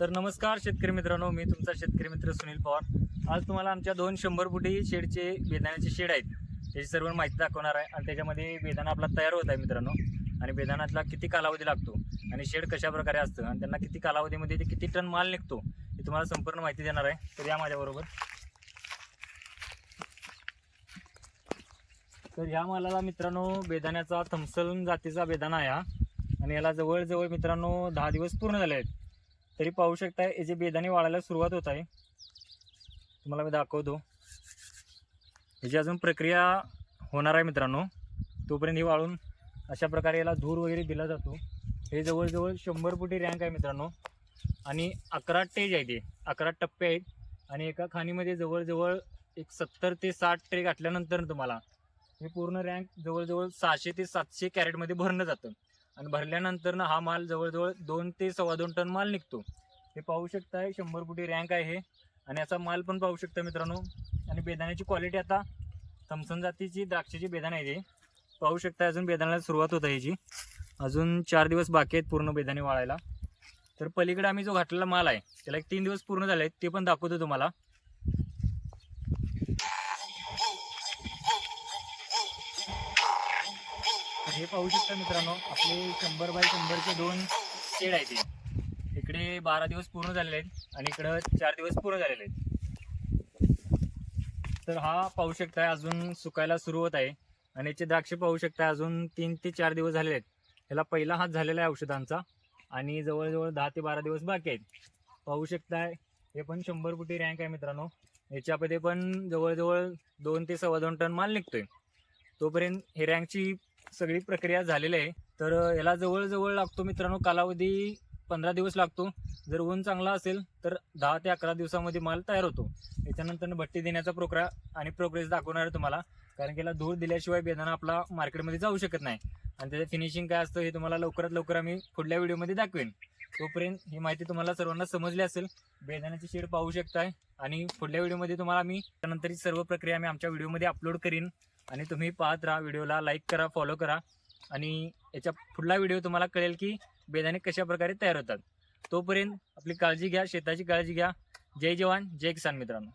तर नमस्कार शेतकरी मित्रांनो मी तुमचा शेतकरी मित्र सुनील पवार. आज तुम्हाला आमच्या दोन शंभर फुटी शेडचे बेदाण्याचे शेड आहेत त्याची सर्व माहिती दाखवणार आहे. आणि त्याच्यामध्ये बेदाणा आपला तयार होत आहे मित्रांनो. आणि बेदाण्यातला किती कालावधी लागतो आणि शेड कशा प्रकारे असतं आणि त्यांना किती कालावधीमध्ये ते किती टन माल निघतो हे तुम्हाला संपूर्ण माहिती देणार आहे. तर या माझ्याबरोबर. तर ह्या मालाला मित्रांनो बेदाण्याचा थमसल जातीचा बेदाणा आहे आणि याला जवळजवळ मित्रांनो दहा दिवस पूर्ण झाले आहेत. तरी पाहू शकताय याचे बेदाने वाळायला सुरुवात होत आहे तुम्हाला मी दाखवतो. याची अजून प्रक्रिया होणार आहे मित्रांनो तोपर्यंत ही वाळून अशा प्रकारे याला धूर वगैरे दिला जातो. हे जवळजवळ शंभर फुटी रँक आहे मित्रांनो. आणि अकरा टेज आहे ते अकरा टप्पे आहेत. आणि एका खाणीमध्ये जवळजवळ एक सत्तर ते साठ ट्रे गाठल्यानंतर तुम्हाला हे पूर्ण रँक जवळजवळ सहाशे ते सातशे कॅरेटमध्ये भरणं जातं. आणि भरल्यानंतर ना हा माल जवळजवळ दोन ते सव्वा दोन टन माल निघतो. हे पाहू शकताय शंभर फुटी रँक आहे. आणि याचा माल पण पाहू शकता मित्रांनो. आणि बेदाण्याची क्वालिटी आता थमसन जातीची द्राक्षाची बेदाणे आहे ते पाहू शकता अजून बेदाण्याला सुरुवात होत आहे याची. अजून चार दिवस बाकी आहेत पूर्ण बेदाणे वाळायला. तर पलीकडे आम्ही जो घातलेला माल आहे त्याला एक तीन दिवस पूर्ण झाले आहेत ते पण दाखवतो तुम्हाला. हे पाहू शकता मित्रांनो आपले शंभर बाय शंभरचे दोन शेड आहेत ते इकडे बारा दिवस पूर्ण झालेले आहेत आणि इकडं चार दिवस पूर्ण झालेले आहेत. तर हा पाहू शकताय अजून सुकायला सुरू होत आहे आणि याचे द्राक्ष पाहू शकताय अजून तीन ते चार दिवस झालेले आहेत. ह्याला पहिला हात झालेला आहे औषधांचा आणि जवळजवळ दहा ते बारा दिवस बाकी आहेत. पाहू शकताय हे पण शंभर फुटी रँक आहे मित्रांनो. याच्यामध्ये पण जवळजवळ दोन ते सव्वा दोन टन माल निघतोय. तोपर्यंत हे रँकची सगळी प्रक्रिया झालेली आहे. तर याला जवळजवळ लागतो मित्रांनो कालावधी पंधरा दिवस लागतो. जर ऊन चांगला असेल तर दहा ते अकरा दिवसामध्ये माल तयार होतो. याच्यानंतर भट्टी देण्याचा प्रोग्रा आणि प्रोग्रेस दाखवणार आहे तुम्हाला. कारण की याला धूर दिल्याशिवाय बेदाना आपला मार्केटमध्ये जाऊ शकत नाही. आणि त्याचं फिनिशिंग काय असतं हे तुम्हाला लवकरात लवकर आम्ही पुढल्या व्हिडिओमध्ये दाखवेन. तोपर्यंत ही माहिती तुम्हाला सर्वांना समजली असेल बेदाण्याची शेड पाहू शकताय. आणि पुढल्या व्हिडिओमध्ये तुम्हाला आम्ही त्यानंतर ही सर्व प्रक्रिया आम्ही आमच्या व्हिडिओमध्ये अपलोड करीन. आणि तुम्ही पाहत राहा व्हिडिओला लाईक करा फॉलो करा. आणि याच्या पुढला व्हिडिओ तुम्हाला कळेल की बेदाणे कशा प्रकारे तयार होतात. तोपर्यंत आपली काळजी घ्या शेताची काळजी घ्या. जय जवान जय किसान मित्रांनो.